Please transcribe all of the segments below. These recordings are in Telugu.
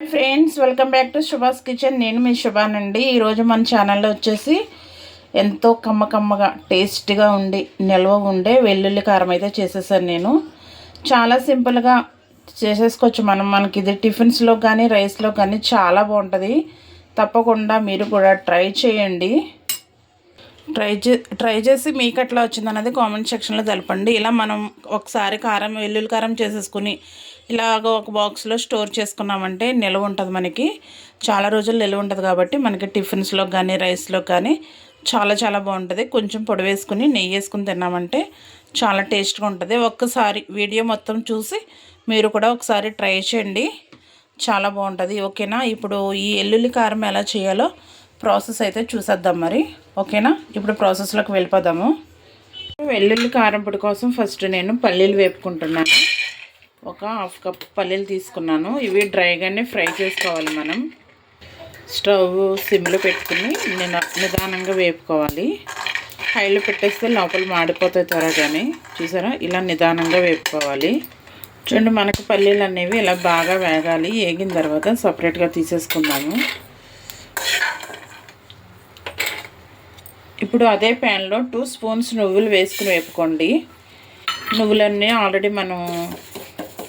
Friends welcome back to Subhas kitchen. నేను మీ శుభానండి ఈరోజు మన ఛానల్లో వచ్చేసి ఎంతో కమ్మ కమ్మగా టేస్ట్గా ఉండి నిల్వ ఉండే వెల్లుల్లి కారం అయితే చేసేసాను నేను. చాలా సింపుల్గా చేసేసుకోవచ్చు మనం. మనకి ఇది టిఫిన్స్లో కానీ రైస్లో కానీ చాలా బాగుంటుంది. తప్పకుండా మీరు కూడా ట్రై చేయండి. ట్రై చే ట్రై చేసి మీకు ఎట్లా అనేది కామెంట్ సెక్షన్లో తెలపండి. ఇలా మనం ఒకసారి కారం వెల్లుల్లి కారం చేసేసుకుని ఇలాగ ఒక బాక్స్లో స్టోర్ చేసుకున్నామంటే నిల్వ ఉంటుంది మనకి. చాలా రోజులు నిల్వ ఉంటుంది కాబట్టి మనకి టిఫిన్స్లో కానీ రైస్లో కానీ చాలా చాలా బాగుంటుంది. కొంచెం పొడి వేసుకుని నెయ్యి వేసుకుని తిన్నామంటే చాలా టేస్ట్గా ఉంటుంది. ఒక్కసారి వీడియో మొత్తం చూసి మీరు కూడా ఒకసారి ట్రై చేయండి. చాలా బాగుంటుంది. ఓకేనా? ఇప్పుడు ఈ ఎల్లుల్లి కారం ఎలా చేయాలో ప్రాసెస్ అయితే చూసేద్దాం మరి. ఓకేనా? ఇప్పుడు ప్రాసెస్లోకి వెళ్ళిపోదాము. వెల్లుల్లి కారం పొడి కోసం ఫస్ట్ నేను పల్లీలు వేపుకుంటున్నాను. ఒక హాఫ్ కప్ పల్లీలు తీసుకున్నాను. ఇవి డ్రైగానే ఫ్రై చేసుకోవాలి మనం. స్టవ్ సిమ్లో పెట్టుకుని నిదానంగా వేపుకోవాలి. హైలో పెట్టేస్తే లోపల మాడిపోతాయి త్వరగానే. చూసారా? ఇలా నిదానంగా వేపుకోవాలి. చూడండి మనకు పల్లీలు అనేవి ఇలా బాగా వేగాలి. వేగిన తర్వాత సపరేట్గా తీసేసుకుందాము. ఇప్పుడు అదే ప్యాన్లో టూ స్పూన్స్ నువ్వులు వేసుకుని వేపుకోండి. నువ్వులన్నీ ఆల్రెడీ మనం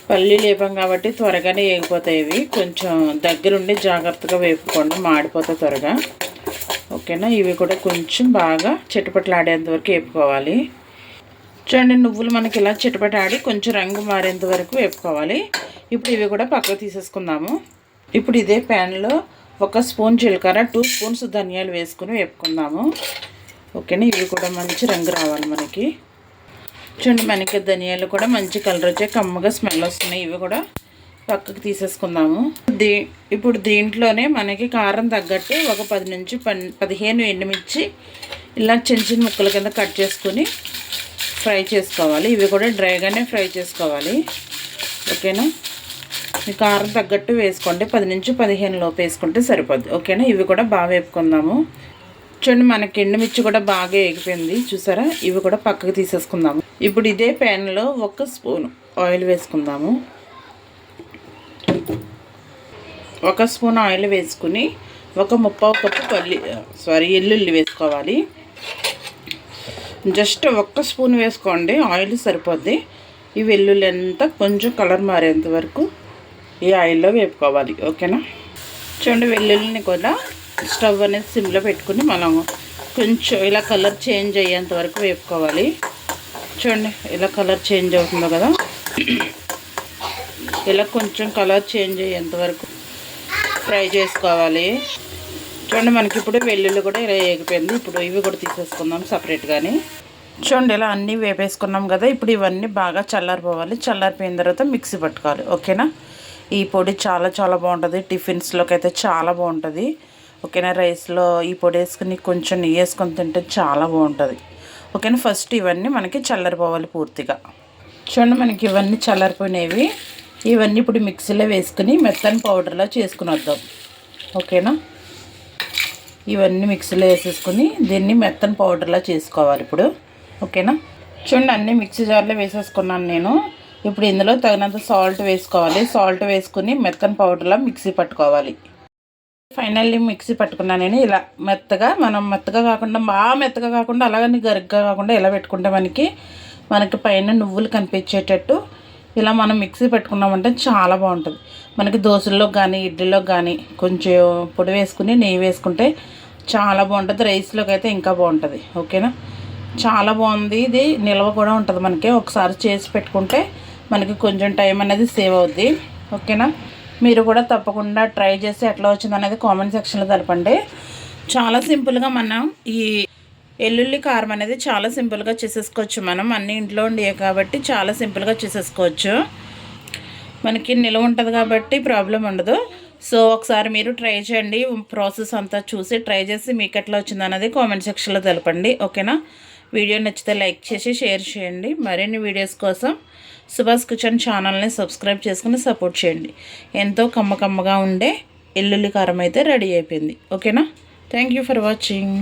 పల్లి లేపం కాబట్టి త్వరగానే వేగిపోతాయి ఇవి. కొంచెం దగ్గరుండి జాగ్రత్తగా వేపుకోండి మాడిపోతాయి త్వరగా. ఓకేనా? ఇవి కూడా కొంచెం బాగా చిటపట్లాడేంత వరకు వేపుకోవాలి. చూడండి నువ్వులు మనకి ఇలా చిటపటాడి కొంచెం రంగు మారేంత వరకు వేపుకోవాలి. ఇప్పుడు ఇవి కూడా పక్కకు తీసేసుకుందాము. ఇప్పుడు ఇదే ప్యాన్లో ఒక స్పూన్ జీలకర్ర టూ స్పూన్స్ ధనియాలు వేసుకుని వేపుకుందాము. ఓకేనా? ఇవి కూడా మంచి రంగు రావాలి మనకి. చూడండి మనకి ధనియాలు కూడా మంచి కలర్ వచ్చాయి. కమ్మగా స్మెల్ వస్తున్నాయి. ఇవి కూడా పక్కకు తీసేసుకుందాము. దీ ఇప్పుడు దీంట్లోనే మనకి కారం తగ్గట్టు ఒక పది నుంచి పన్ పదిహేను ఎండుమిర్చి ఇలా చిన్న చిన్న ముక్కల కింద కట్ చేసుకొని ఫ్రై చేసుకోవాలి. ఇవి కూడా డ్రైగానే ఫ్రై చేసుకోవాలి. ఓకేనా? మీ కారం తగ్గట్టు వేసుకోండి. పది నుంచి పదిహేను లోపు వేసుకుంటే సరిపోద్ది. ఓకేనా? ఇవి కూడా బాగా వేపుకుందాము. చూడండి మనకి ఎండుమిర్చి కూడా బాగా ఎగిపోయింది చూసారా? ఇవి కూడా పక్కకు తీసేసుకుందాము. ఇప్పుడు ఇదే ప్యాన్లో ఒక స్పూన్ ఆయిల్ వేసుకుందాము. ఒక స్పూన్ ఆయిల్ వేసుకుని ఒక ముప్పావు కప్పు పల్లి సారీ ఎల్లుల్లి వేసుకోవాలి. జస్ట్ ఒక్క స్పూన్ వేసుకోండి ఆయిల్ సరిపోద్ది. ఈ వెల్లుల్లి అంతా కొంచెం కలర్ మారేంత వరకు ఈ ఆయిల్లో వేపుకోవాలి. ఓకేనా? చూడండి వెల్లుల్లిని కూడా స్టవ్ అనేది సిమ్లో పెట్టుకుని మనం కొంచెం ఇలా కలర్ చేంజ్ అయ్యేంత వరకు వేపుకోవాలి. చూడండి ఇలా కలర్ చేంజ్ అవుతుందో కదా. ఇలా కొంచెం కలర్ చేంజ్ అయ్యేంత వరకు ఫ్రై చేసుకోవాలి. చూడండి మనకి ఇప్పుడు వెల్లుల్లి కూడా ఇలా వేగిపోయింది. ఇప్పుడు ఇవి కూడా తీసేసుకుందాం సపరేట్గాని చూడండి ఇలా అన్నీ వేపేసుకున్నాం కదా. ఇప్పుడు ఇవన్నీ బాగా చల్లారిపోవాలి. చల్లారిపోయిన తర్వాత మిక్సీ పట్టుకోవాలి. ఓకేనా? ఈ పొడి చాలా చాలా బాగుంటుంది. టిఫిన్స్లోకి అయితే చాలా బాగుంటుంది. ఓకేనా రైస్లో ఈ పొడి వేసుకుని కొంచెం నెయ్యి వేసుకొని తింటే చాలా బాగుంటుంది. ఓకేనా ఫస్ట్ ఇవన్నీ మనకి చల్లరిపోవాలి పూర్తిగా. చూడండి మనకి ఇవన్నీ చల్లరిపోయినవి. ఇవన్నీ ఇప్పుడు మిక్సీలో వేసుకుని మెత్తని పౌడర్లో చేసుకుని వద్దాం. ఓకేనా ఇవన్నీ మిక్సీలో వేసేసుకుని దీన్ని మెత్తని పౌడర్లా చేసుకోవాలి ఇప్పుడు. ఓకేనా చూడండి అన్నీ మిక్సీ జార్లో వేసేసుకున్నాను నేను. ఇప్పుడు ఇందులో తగినంత సాల్ట్ వేసుకోవాలి. సాల్ట్ వేసుకుని మెత్తని పౌడర్లా మిక్సీ పట్టుకోవాలి. ఫైనల్లీ మిక్సీ పట్టుకున్నాను నేను ఇలా మెత్తగా మనం మెత్తగా కాకుండా బాగా మెత్తగా కాకుండా అలాగని గరిగ్గా కాకుండా ఇలా పెట్టుకుంటే మనకి మనకి పైన నువ్వులు కనిపించేటట్టు ఇలా మనం మిక్సీ పెట్టుకున్నామంటే చాలా బాగుంటుంది. మనకి దోశల్లో కానీ ఇడ్లీలో కానీ కొంచెం పొడి వేసుకుని నెయ్యి వేసుకుంటే చాలా బాగుంటుంది. రైస్లోకి అయితే ఇంకా బాగుంటుంది. ఓకేనా? చాలా బాగుంది. ఇది నిల్వ కూడా ఉంటుంది మనకి. ఒకసారి చేసి పెట్టుకుంటే మనకి కొంచెం టైం అనేది సేవ్ అవుద్ది. ఓకేనా? మీరు కూడా తప్పకుండా ట్రై చేసి ఎట్లా వచ్చింది అనేది కామెంట్ సెక్షన్లో తెలపండి. చాలా సింపుల్గా మనం ఈ ఎల్లుల్లి కారం అనేది చాలా సింపుల్గా చేసేసుకోవచ్చు మనం. అన్ని ఇంట్లో ఉండే కాబట్టి చాలా సింపుల్గా చేసేసుకోవచ్చు. మనకి నిల్వ ఉంటుంది కాబట్టి ప్రాబ్లం ఉండదు. సో ఒకసారి మీరు ట్రై చేయండి. ప్రాసెస్ అంతా చూసి ట్రై చేసి మీకు ఎట్లా వచ్చింది అనేది కామెంట్ సెక్షన్లో తెలపండి. ఓకేనా? వీడియో నచ్చితే లైక్ చేసి షేర్ చేయండి. మరిన్ని వీడియోస్ కోసం సుభాష్ కిచెన్ ఛానల్ని సబ్స్క్రైబ్ చేసుకుని సపోర్ట్ చేయండి. ఎంతో కమ్మ కమ్మగా ఉండే ఎల్లుల్లి కారం అయితే రెడీ అయిపోయింది. ఓకేనా? Thank for watching